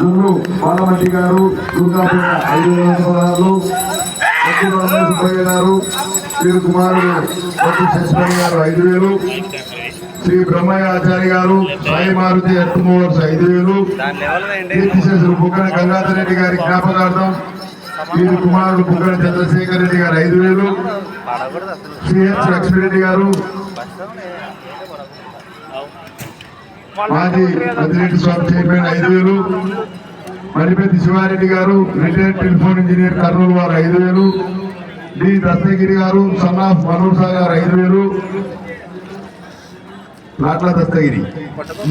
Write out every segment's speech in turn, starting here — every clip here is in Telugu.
గురు బాలమట్టి గారు దుర్గాపేట ఐదు వేల పదహారు సుబ్బయ్య గారు శ్రీ కుమారుడు కొట్టి శశిమణి గారు ఐదు వేలు శ్రీ బ్రహ్మయ్య ఆచార్య గారు సాయి మారుతి ఎర్త్ మూవర్స్ ఐదు వేలు దాని లెవెల్ కీర్తిశేషులు బుగ్గన గంగాధర్ రెడ్డి గారి జ్ఞాపకార్థం వీరి కుమారుడు బుగ్గన చంద్రశేఖర్ రెడ్డి గారు ఐదు వేలు శ్రీ హెచ్ సిహెచ్ లక్ష్మిరెడ్డి గారు మాజీ పెద్దిరెడ్డి స్వామి చైర్మన్ ఐదు వేలు మరిపెద్ది శివారెడ్డి గారు రిటైర్డ్ టెలిఫోన్ ఇంజనీర్ కర్నూలు వారు ఐదు వేలు డి దస్తగిరి గారు సన్ ఆఫ్ గారు ఐదు వేలు లాట్ల దస్తగిరి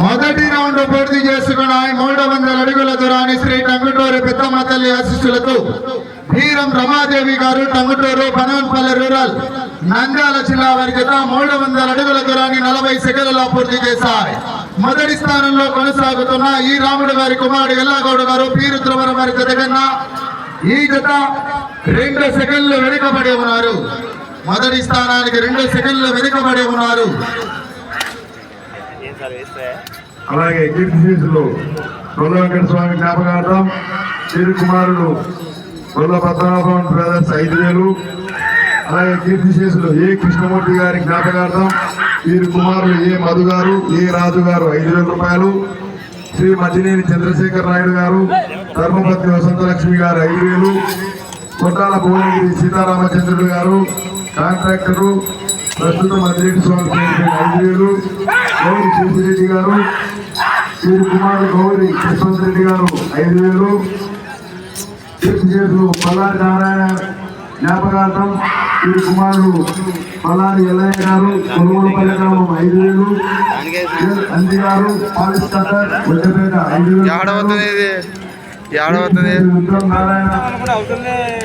మొదటి రౌండ్ పూర్తి చేసుకున్నాయి మూడు వందల అడుగుల దూరాన్ని శ్రీ టంగుటూరు పెద్దమ్మ తల్లి ఆశీస్సులతో వీరం రమాదేవి గారు టంగుటూరు పనవన్పల్లి రూరల్ నంద్యాల జిల్లా వారి జత మూడు వందల అడుగుల దూరాన్ని నలభై సెకండ్లలో పూర్తి చేశారు. మొదటి స్థానంలో కొనసాగుతున్న ఈ రాముడు గారి కుమారుడు ఎల్లాగౌడ గారు పీరు ధ్రువరం వారి జత కన్నా ఈ జత రెండు సెకండ్లు వెనుకబడి ఉన్నారు. మొదటి స్థానానికి రెండు సెకండ్లు వెనుకబడి ఉన్నారు. అలాగే కీర్తిశేషులు రొల్ల వెంకట స్వామి జ్ఞాపకార్థం వీరి కుమారుడు రొల్ల పద్మనాభం బ్రదర్స్ ఐదు వేలు అలాగే కీర్తిశేషులు ఏ కృష్ణమూర్తి గారి జ్ఞాపకార్థం వీరి కుమారులు ఏ మధు గారు ఏ రాజు గారు ఐదు వేల రూపాయలు. శ్రీ మధ్యనేని చంద్రశేఖర్ నాయుడు గారు ధర్మపతి వసంతలక్ష్మి గారు ఐదు వేలు. కొట్టాల భువనగిరి సీతారామచంద్రుడు గారు కాంట్రాక్టరు ప్రస్తుతం మద్దిరెడ్డి స్వామి ఐదు వేలు. గౌరి శేషిరెడ్డి గారు వీరి కుమారుడు గౌరి యశ్వంత్ రెడ్డి గారు ఐదు వేలు. చేతులు పల్లారి నారాయణ జ్ఞాపకార్థం వీరి కుమారుడు పల్లారి ఎల్లయ్య గారు కొనుగోలుపల్లి గ్రామం ఐదు వేలు. ఎల్ అంజి గారు ఐదు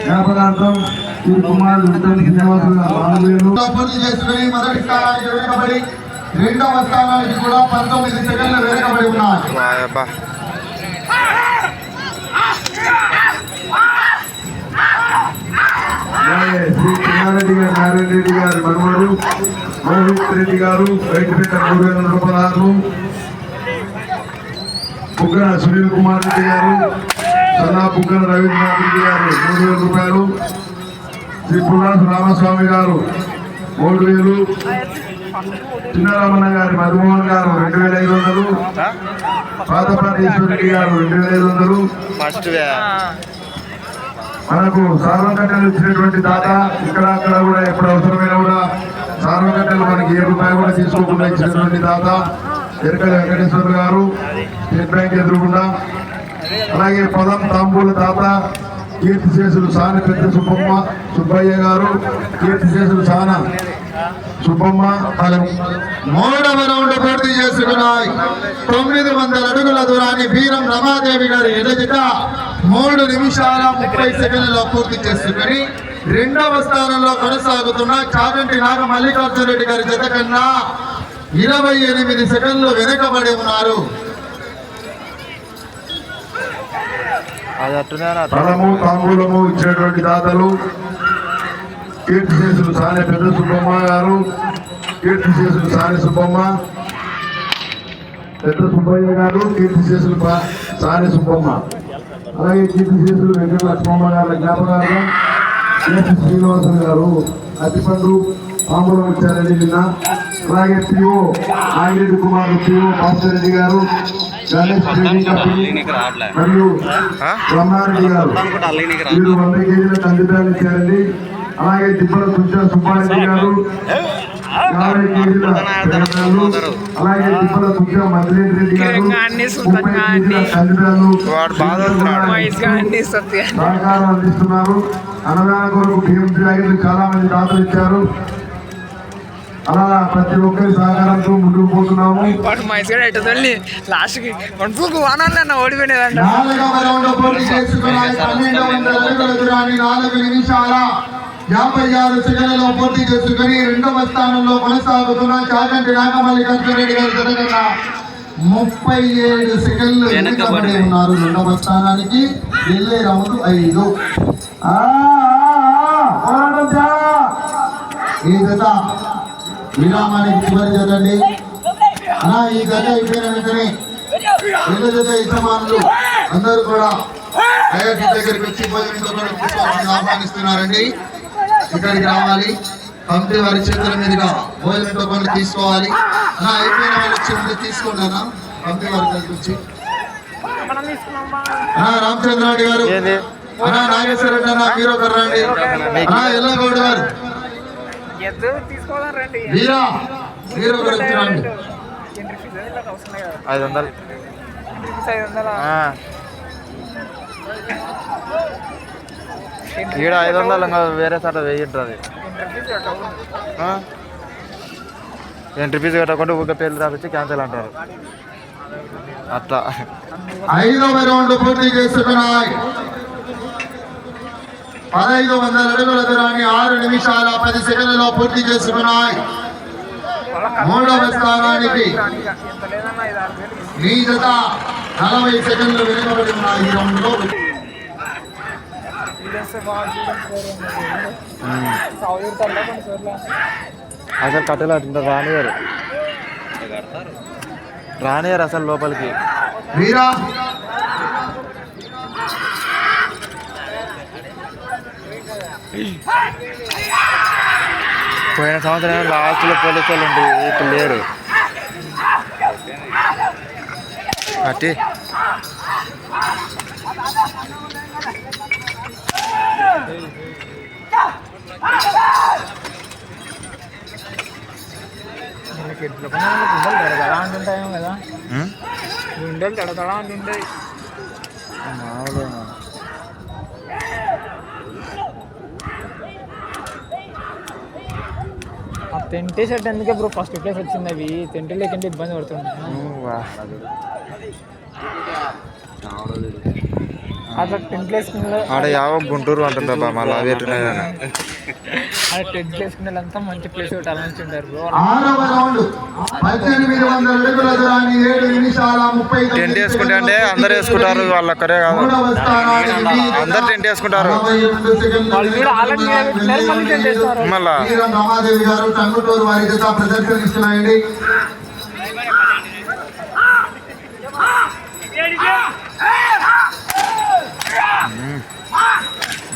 జ్ఞాపకార్థం కుమారుడు నాలుగు వేలు. చేసుకుని మొదటి స్థానానికి వెనుకబడి రెండవ స్థానానికి కూడా పంతొమ్మిది సెకండ్లు వెనుకబడి ఉన్నాయి. శ్రీ కిన్నారెడ్డి గారు నారాయణ రెడ్డి గారు మనవడు మోహిత్ రెడ్డి గారు బయటపేట మూడు వేల రూపాయలు బుగ్గన సునీల్ కుమార్ రెడ్డి గారు సన్నా బుగ్గన రవీంద్రనాథ్ రెడ్డి గారు మూడు వేల రూపాయలు శ్రీ పుల్లాసు రామస్వామి గారు మూడు వేలు చిన్నరామన్న గారి మధుమోహన్ గారు రెండు వేల ఐదు వందలు పాతపాటి రెడ్డి గారు రెండు వేల ఐదు వందలు మనకు సార్వకట్టలు ఇచ్చినటువంటి దాత ఇక్కడ అక్కడ కూడా ఎప్పుడు అవసరమైనా కూడా సార్వకట్టలు మనకి ఏ రూపాయి కూడా తీసుకోకుండా ఇచ్చినటువంటి దాత ఎరకల వెంకటేశ్వర గారు స్టేట్ బ్యాంక్ ఎదురుకుండా అలాగే పదం తాంబూల దాత కీర్తిశేషులు సాని పెద్ద సుబ్బమ్మ సుబ్బయ్య గారు కీర్తిశేషులు సానా సుబ్బమ్మ మూడవ రౌండ్ పూర్తి చేసుకున్నాయి. తొమ్మిది వందల అడుగుల దూరాన్ని వీరం రమాదేవి గారి ఎదుట మూడు నిమిషాల ముప్పై సెకండ్లలో పూర్తి చేసుకుని రెండవ స్థానంలో కొనసాగుతున్న చాగంటి నాగ మల్లికార్జున రెడ్డి గారి జత కన్నా ఇరవై ఎనిమిది సెకండ్లు వెనుకబడి ఉన్నారు. ఫలము తాంబూలము ఇచ్చినటువంటి దాతలు కీర్తిశేషులు సాని పెద్ద సుబ్బమ్మ గారు. కీర్తిశేషులు సాని సుబ్బమ్మ. పెద్ద సుబ్బయ్య గారు కీర్తిశేషులు పా- సాని సుబ్బమ్మ. అలాగే కీర్తిశేషులు వెంకట లక్ష్మమ్మ గారి జ్ఞాపకార్థం. కేసీ శ్రీనివాసులు గారు అతిపండు తాంబూలం ఇచ్చారండి నిన్న. అలాగే పిఓ నాగిరెడ్డి కుమార్ పిఓ భాస్కర్ రెడ్డి గారు గణేష్ ట్రేడింగ్ కంపెనీ మరియు బ్రహ్మారెడ్డి గారు. వీరు వంద కేజీల కందిబ్యాలు ఇచ్చారండి. అలాగే దిబ్బల కుంచ సుబ్బారెడ్డి గారు యాభై కేజీల పెరగాలు అలాగే దిబ్బల కుంచ మదిరెడ్డి రెడ్డి గారు ముప్పై కేజీల సహకారం అందిస్తున్నారు. అన్నదాన కొరకు బియ్యం చాలా మంది దాతలు ఇచ్చారు. అలా ప్రతి ఒక్కరి సహకారంతో ముందుకు పోతున్నాము. వాడు తల్లి వానాలన్న అడుగుల దూరాన్ని నాలుగు నిమిషాల యాభై ఆరు సెకండ్లలో పూర్తి చేసుకుని రెండవ స్థానంలో కొనసాగుతున్న చాగంటి నాగమల్లికార్జున రెడ్డి గారి జరగన ముప్పై ఏడు సెకండ్లు వెనుకబడి ఉన్నారు రెండవ స్థానానికి. వెళ్ళే రౌండ్ ఐదు? ఈ జత విరామానికి చివరి జతండి. అలా ఈ గత అయిపోయిన వెంటనే రెండు జత యజమానులు అందరూ కూడా దగ్గరికి వచ్చి కూర్చోవాలని ఆహ్వానిస్తున్నారండి. ఇక్కడికి రావాలి. కమిటీ వారి చేతుల మీదుగా భోజనంతో కొన్ని తీసుకోవాలి. అలా అయిపోయిన వాళ్ళు వచ్చి ముందు తీసుకోండి అన్న. కమిటీ వారి వచ్చి. అన్నా రామచంద్రారెడ్డి గారు. అన్నా నాగేశ్వర రెడ్డి అన్న మీరు ఒకరు రండి. అన్నా ఎల్లగౌడ్ గారు. మీరు? ఒకరు వచ్చి రండి. ఐదు వందలు. ఐదు వందల. ఈడ ఐదు వందలు ఇంకా వేరే సార్ వెయ్యి అది ఎంట్రీ ఫీజు కట్టకుండా ఊరికే పేర్లు రాపించి క్యాన్సిల్ అంటారు. అట్లా. ఐదవ రౌండ్ పూర్తి చేసుకున్నాయి. పదహైదు వందల అడుగుల దూరాన్ని ఆరు నిమిషాల పది సెకండ్లలో పూర్తి చేసుకున్నాయి. మూడవ స్థానానికి ఎంత మీ జత నలభై సెకండ్లు వెనుకబడి ఉన్నాయి ఈ రౌండ్ అసలు కట్టెలు అట్లా రానియరు. రానియరు అసలు లోపలికి. పోయిన సంవత్సరం లాస్ట్లో పోలీసు వాళ్ళు ఉండి ఇప్పుడు లేరు. కట్టి. గుండెలు తడతడా అంటుంటాయేమో కదా ఉమ్? గుండెలు తడతడా అంటుంటాయి మామూలే మరి. ఆ టెంటే షర్ట్ ఎందుకే బ్రో ఫస్ట్ ప్లేస్ వచ్చింది అవి టెంట్ లేకుంటే ఇబ్బంది పడుతుంది. అట్లా టెంట్ వేసుకునే ఆడ యావ గుంటూరు మళ్ళీ అవి ఎట్టున్నాయి వేసుకునే వాళ్ళంతా మంచి ప్లేస్ ముప్పై తొమ్మిది టెంట్ వేసుకుంటే అంటే అందరు వేసుకుంటారు వాళ్ళు ఒక్కరే కాదు. అందరు టెంట్ వేసుకుంటారు. మళ్ళీ టెంట్ వేస్తారు మళ్ళా వీరం రమాదేవి గారు టంగుటూరు వారి జత ప్రదర్శనిస్తున్నాయండి బాగుతున్నారు పో. చాలా సబ్స్క్రైబ్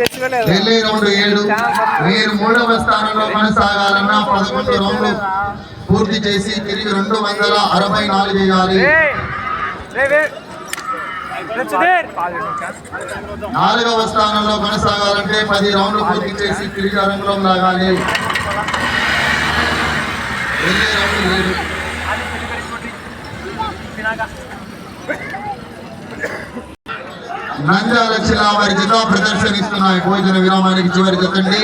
చేసుకోలేదు. ఢిల్లీ రౌండ్ ఏడు. మీరు మూడవ స్థానంలో కొనసాగాలన్నా పదకొండు రౌండ్లు పూర్తి చేసి తిరిగి రెండు వందల అరవై నాలుగు వేయాలి నాలుగవ స్థానంలో కొనసాగాలంటే పది రౌండ్లు పూర్తి చేసి తిరిగి రంగులో లాగాలి నంద్యాల జిల్లా వారి జిల్లా ప్రదర్శనిస్తున్నాయి. భోజన విరామానికి చివరి జతండి.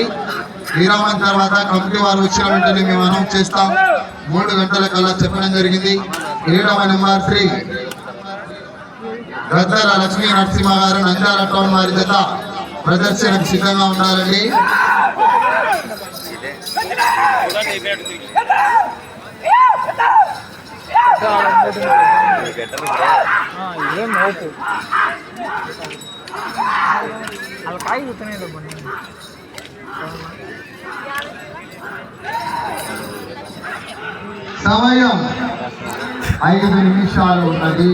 విరామం తర్వాత కమిటీ వారు వచ్చిన వెంటనే మేము అనౌన్స్ చేస్తాం. మూడు గంటల కల్లా చెప్పడం జరిగింది. ఏడవ నెంబర్ త్రీ. గద్దల లక్ష్మీ నరసింహ గారు నంద్యాల టౌన్ వారి జత ప్రదర్శనకు సిద్ధంగా ఉండాలండి. అలా కాయ కూర్చునే సమయం ఐదు నిమిషాలు ఉన్నది.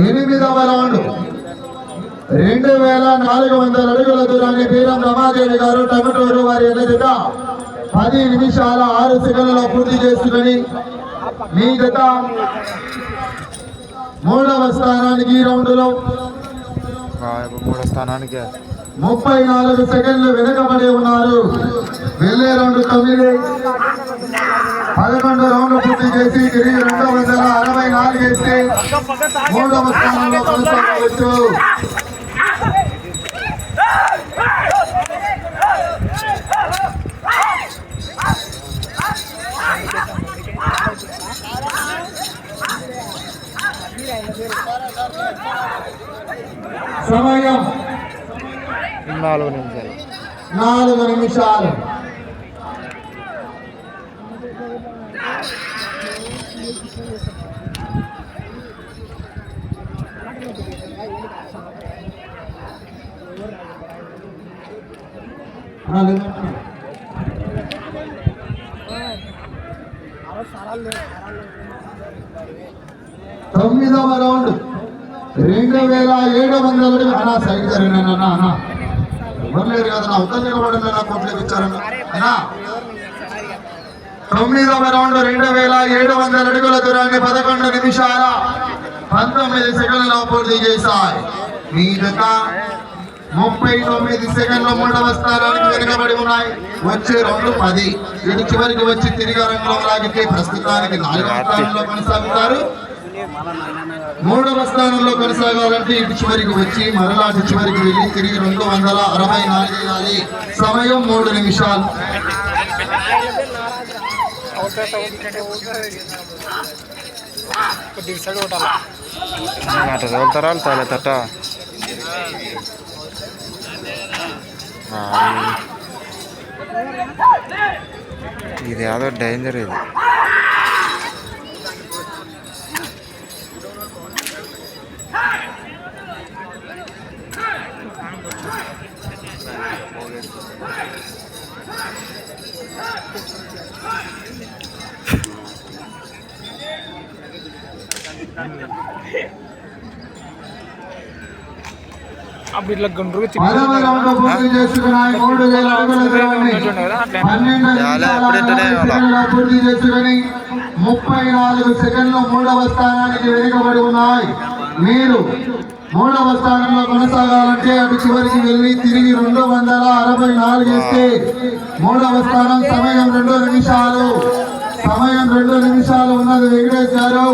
ఎనిమిదవ రౌండ్ రెండు వేల నాలుగు వందల అడుగుల దూరాన్ని వీరం రమాదేవి గారు టమటూరు వారి ఎదుట పది నిమిషాల ఆరు సెకండ్లలో పూర్తి చేస్తున్నది. మీ జత మూడవ స్థానానికి ఈ రౌండ్లో. వా, ఇప్పుడు మూడో స్థానానికి. ముప్పై నాలుగు సెకండ్లు వెనుకబడి ఉన్నారు. వెళ్ళే రెండు తొమ్మిది. పదకొండు రౌండ్లు పూర్తి చేసి తిరిగి రెండు వందల అరవై నాలుగు వేస్తే మూడవ స్థానంలో కొనసాగవచ్చు. సమయం నాలుగు నిమిషాలు. నాలుగు నిమిషాలు. తొమ్మిదవ రౌండ్. రెండు వేల ఏడు వందల అడుగు అన్నా సైడ్ జరిగినా అన్నా. ఎవరు లేరు కదా నా ఉత్తరం నిలబడిన నా కోట్లకు తొమ్మిదవ రౌండ్ రెండు వేల ఏడు వందల అడుగుల దూరాన్ని పదకొండు నిమిషాల పంతొమ్మిది సెకండ్లలో పూర్తి చేశాయి. మీ జత ముప్పై తొమ్మిది సెకండ్ల మూడవ స్థానానికి వెనుకబడి ఉన్నాయి. వచ్చే రౌండ్ పది. ఇది చివరికి వచ్చి తిరిగి రంగంలో లాగితే ప్రస్తుతానికి నాలుగవ స్థానంలో కొనసాగుతారు. మూడవ స్థానంలో కొనసాగాలంటే ఇటు చివరికి వచ్చి మరలా అటు చివరికి వెళ్ళి తిరిగి రెండు వందల అరవై నాలుగు వేయాలి సమయం మూడు నిమిషాలు. అటు తోలుతారా తట్ట ఇది ఏదో డేంజర్ ఇది. అప్పుడు ఇట్లా గుండ్రుగా పూర్తి చేసుకుని ముప్పై నాలుగు సెకండ్లు మూడవ స్థానానికి వెనుకబడి ఉన్నాయి. మీరు మూడవ స్థానంలో కొనసాగాలంటే అటు చివరికి వెళ్ళి తిరిగి రెండు వందల అరవై నాలుగు ఇస్తే మూడవ స్థానం సమయం రెండు నిమిషాలు. సమయం రెండు నిమిషాలు ఉన్నది వెంకటేష్ గారు.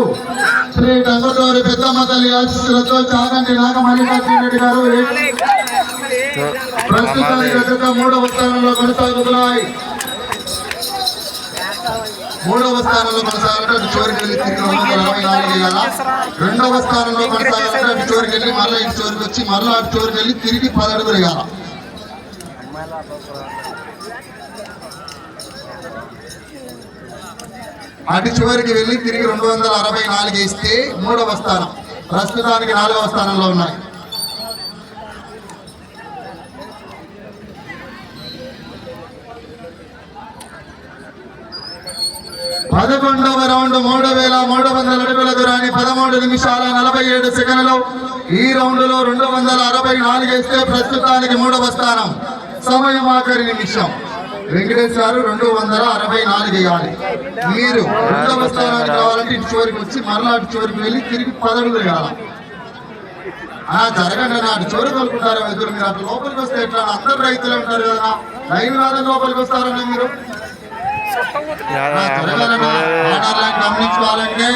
శ్రీ టంగుటూరి పెద్దమ్మ తల్లి ఆశీస్సులతో చాగంటి నాగ మల్లికార్జున రెడ్డి గారు ప్రస్తుతానికి మూడవ స్థానంలో కొనసాగుతున్నాయి. మూడవ స్థానంలో కొనసాగాలంటే అటు చివరికి వెళ్ళి తిరిగి రెండు వందల అరవై నాలుగు రెండవ స్థానంలో కొనసాగాలంటే అటు చివరికి వెళ్ళి మళ్ళీ ఇటు చివరికి వచ్చి మళ్ళీ అటు చివరికి వెళ్ళి తిరిగి పది అడుగులు వేయాల అటు చివరికి వెళ్ళి తిరిగి రెండు వందల అరవై నాలుగు ఇస్తే మూడవ స్థానం. ప్రస్తుతానికి నాలుగవ స్థానంలో ఉన్నాయి. పదకొండవ రౌండ్ మూడు వేల మూడు వందల అడుగుల దూరాన్ని పదమూడు నిమిషాల నలభై ఏడు సెకండ్లు ఈ రౌండ్లో రెండు వందల అరవై నాలుగు వేస్తే ప్రస్తుతానికి మూడవ స్థానం. సమయం ఆఖరి నిమిషం. వెంకటేష్ గారు రెండు వందల అరవై నాలుగు వేయాలి. మీరు రెండవ స్థానానికి రావాలంటే ఇటు చివరికి వచ్చి మరలా అటు చివరికి వెళ్ళి తిరిగి పదడుగులు వేయాలి. ఆ జరగండి నాడు చోరు చివరి కోలుకుంటారు ఎదురు మీరు. అటు లోపలికి వస్తే ఎట్లా? అందరు రైతులు ఉంటారు కదా. లైన్ వాదం లోపలికి వస్తారండి మీరు. గమనించుకోవాలంటే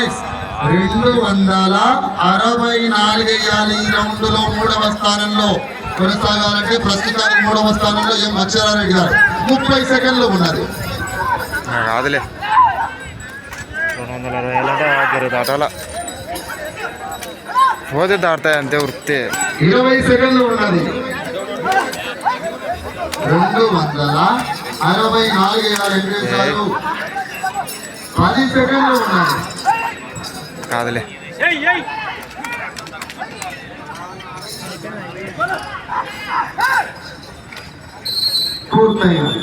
రెండు వందల అరవై నాలుగు వేయాలి ఈ రౌండ్లో మూడవ స్థానంలో. కొనసాగాలంటే ప్రస్తుతానికి మూడవ స్థానంలో ఎం గారు. ముప్పై సెకండ్లు ఉన్నది. కాదులే రెండు వందల అరవై ఏళ్ళంటే దాటాల? పోతే దాటుతాయి అంతే వృత్తి. ఇరవై సెకండ్లు ఉన్నది. రెండు వందల అరవై నాలుగు వేయాలి వెంకటేష్ గారు పది సెకండ్లు ఉన్నది కాదులే. పూర్తయింది.